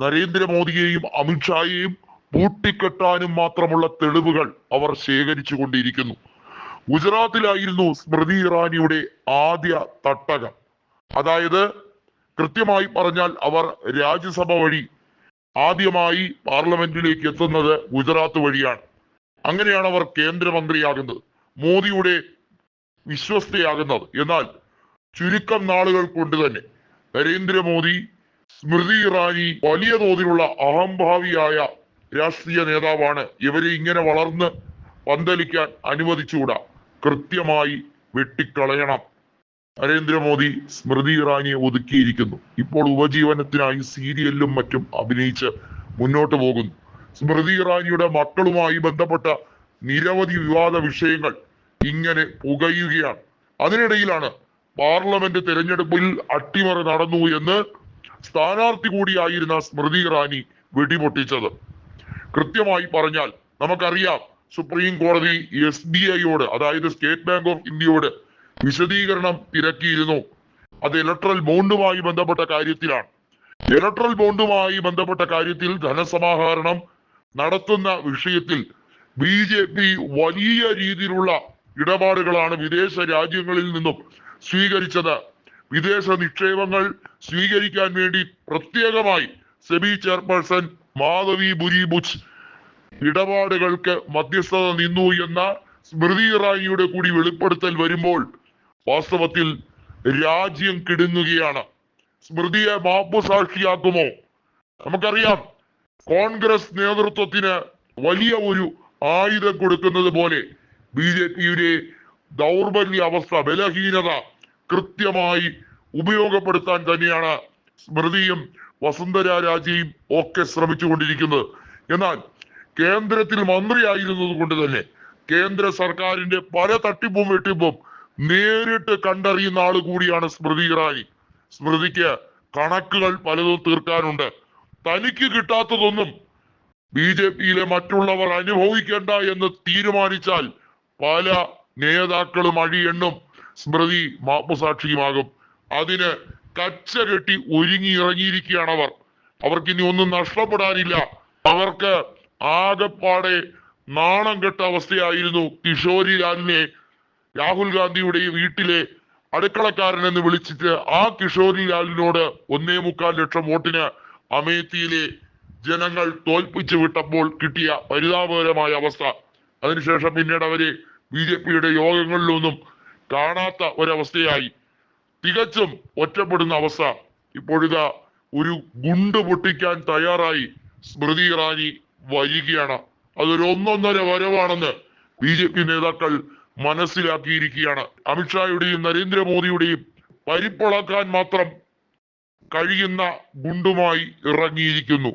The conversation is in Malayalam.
നരേന്ദ്രമോദിയെയും അമിത്ഷായെയും പൂട്ടിക്കെട്ടാനും മാത്രമുള്ള തെളിവുകൾ അവർ ശേഖരിച്ചു കൊണ്ടിരിക്കുന്നു ഗുജറാത്തിലായിരുന്നു സ്മൃതി ഇറാനിയുടെ ആദ്യ തട്ടകം. അതായത് കൃത്യമായി പറഞ്ഞാൽ അവർ രാജ്യസഭ വഴി ആദ്യമായി പാർലമെന്റിലേക്ക് എത്തുന്നത് ഗുജറാത്ത് വഴിയാണ്. അങ്ങനെയാണ് അവർ കേന്ദ്രമന്ത്രിയാകുന്നത് മോദിയുടെ വിശ്വസ്തയാകുന്നത്. എന്നാൽ ചുരുക്കം നാളുകൾ കൊണ്ട് തന്നെ നരേന്ദ്രമോദി സ്മൃതി ഇറാനി വലിയ തോതിലുള്ള അഹംഭാവിയായ രാഷ്ട്രീയ നേതാവാണ്. ഇവരെ ഇങ്ങനെ വളർന്ന് പന്തലിക്കാൻ അനുവദിച്ചുകൂടാ. കൃത്യമായി വെട്ടിക്കളയണം. നരേന്ദ്രമോദി സ്മൃതി ഇറാനിയെ ഒതുക്കിയിരിക്കുന്നു. ഇപ്പോൾ ഉപജീവനത്തിനായി സീരിയലിലും മറ്റും അഭിനയിച്ച് മുന്നോട്ട് പോകുന്നു. സ്മൃതി ഇറാനിയുടെ മക്കളുമായി ബന്ധപ്പെട്ട നിരവധി വിവാദ വിഷയങ്ങൾ ഇങ്ങനെ പുകയുകയാണ്. അതിനിടയിലാണ് പാർലമെന്റ് തെരഞ്ഞെടുപ്പിൽ അട്ടിമറി നടന്നു എന്ന് സ്ഥാനാർത്ഥി കൂടിയായിരുന്ന സ്മൃതി ഇറാനി വെടിപൊട്ടിച്ചത്. കൃത്യമായി പറഞ്ഞാൽ നമുക്കറിയാം സുപ്രീം കോടതി എസ് ബി ഐയോട് അതായത് സ്റ്റേറ്റ് ബാങ്ക് ഓഫ് ഇന്ത്യയോട് വിശദീകരണം തിരക്കിയിരുന്നു. അത് ഇലക്ട്രൽ ബോണ്ടുമായി ബന്ധപ്പെട്ട കാര്യത്തിലാണ്. ഇലക്ട്രൽ ബോണ്ടുമായി ബന്ധപ്പെട്ട കാര്യത്തിൽ ധനസമാഹരണം നടത്തുന്ന വിഷയത്തിൽ ബി ജെ പി വലിയ രീതിയിലുള്ള ഇടപാടുകളാണ് വിദേശ രാജ്യങ്ങളിൽ നിന്നും സ്വീകരിച്ചത്. വിദേശ നിക്ഷേപങ്ങൾ സ്വീകരിക്കാൻ വേണ്ടി പ്രത്യേകമായി സെബി ചെയർപേഴ്സൺ മാധവി ബുരിബുച്ച് ഇടപാടുകൾക്ക് മധ്യസ്ഥത നിന്നു എന്ന സ്മൃതി ഇറാനിയുടെ കൂടി വെളിപ്പെടുത്തൽ വരുമ്പോൾ വാസ്തവത്തിൽ രാജ്യം കിടുങ്ങുകയാണ്. സ്മൃതിയെ മാപ്പ് സാക്ഷിയാക്കുമോ? നമുക്കറിയാം കോൺഗ്രസ് നേതൃത്വത്തിന് വലിയ ഒരു ആയുധം കൊടുക്കുന്നത് പോലെ ബി ജെ പിയുടെ ദൗർബല്യ അവസ്ഥ ബലഹീനത കൃത്യമായി ഉപയോഗപ്പെടുത്താൻ തന്നെയാണ് സ്മൃതിയും വസുന്ധര രാജയും ഒക്കെ ശ്രമിച്ചുകൊണ്ടിരിക്കുന്നത്. എന്നാൽ കേന്ദ്രത്തിൽ മന്ത്രിയായിരുന്നത് കൊണ്ട് തന്നെ കേന്ദ്ര സർക്കാരിന്റെ പല തട്ടിപ്പും വെട്ടിപ്പും നേരിട്ട് കണ്ടറിയുന്ന ആൾ കൂടിയാണ് സ്മൃതി ഇറാനി. സ്മൃതിക്ക് കണക്കുകൾ പലതും തീർക്കാനുണ്ട്. തനിക്ക് കിട്ടാത്തതൊന്നും ബി ജെ പിയിലെ മറ്റുള്ളവർ അനുഭവിക്കേണ്ട എന്ന് തീരുമാനിച്ചാൽ പല നേതാക്കളും അഴിയെണ്ണും സ്മൃതി മാപ്പുസാക്ഷിയുമാകും. അതിന് കച്ച കെട്ടി ഒരുങ്ങി ഇറങ്ങിയിരിക്കുകയാണ് അവർ. അവർക്ക് ഇനി ഒന്നും നഷ്ടപ്പെടാനില്ല. അവർക്ക് ആകെപ്പാടെ നാണം കെട്ട അവസ്ഥയായിരുന്നു കിഷോരി ലാലിനെ രാഹുൽ ഗാന്ധിയുടെ വീട്ടിലെ അടുക്കളക്കാരൻ എന്ന് വിളിച്ചിട്ട് ആ കിഷോരി ലാലിനോട് ഒന്നേ മുക്കാൽ ലക്ഷം വോട്ടിന് അമേത്തിയിലെ ജനങ്ങൾ തോൽപ്പിച്ചു വിട്ടപ്പോൾ കിട്ടിയ പരിതാപകരമായ അവസ്ഥ. അതിനുശേഷം പിന്നീട് അവർ ബി ജെ പിയുടെ യോഗങ്ങളിലൊന്നും കാണാത്ത ഒരവസ്ഥയായി. തികച്ചും ഒറ്റപ്പെടുന്ന അവസ്ഥ. ഇപ്പോഴിതാ ഒരു ഗുണ്ട് പൊട്ടിക്കാൻ തയ്യാറായി സ്മൃതി ഇറാനി വരികയാണ്. അതൊരു ഒന്നൊന്നര വരവാണെന്ന് ബി ജെ പി നേതാക്കൾ മനസ്സിലാക്കിയിരിക്കുകയാണ്. അമിത്ഷായുടെയും നരേന്ദ്രമോദിയുടെയും പരിപ്പളക്കാൻ മാത്രം കഴിയുന്ന ഗുണ്ടുമായി ഇറങ്ങിയിരിക്കുന്നു.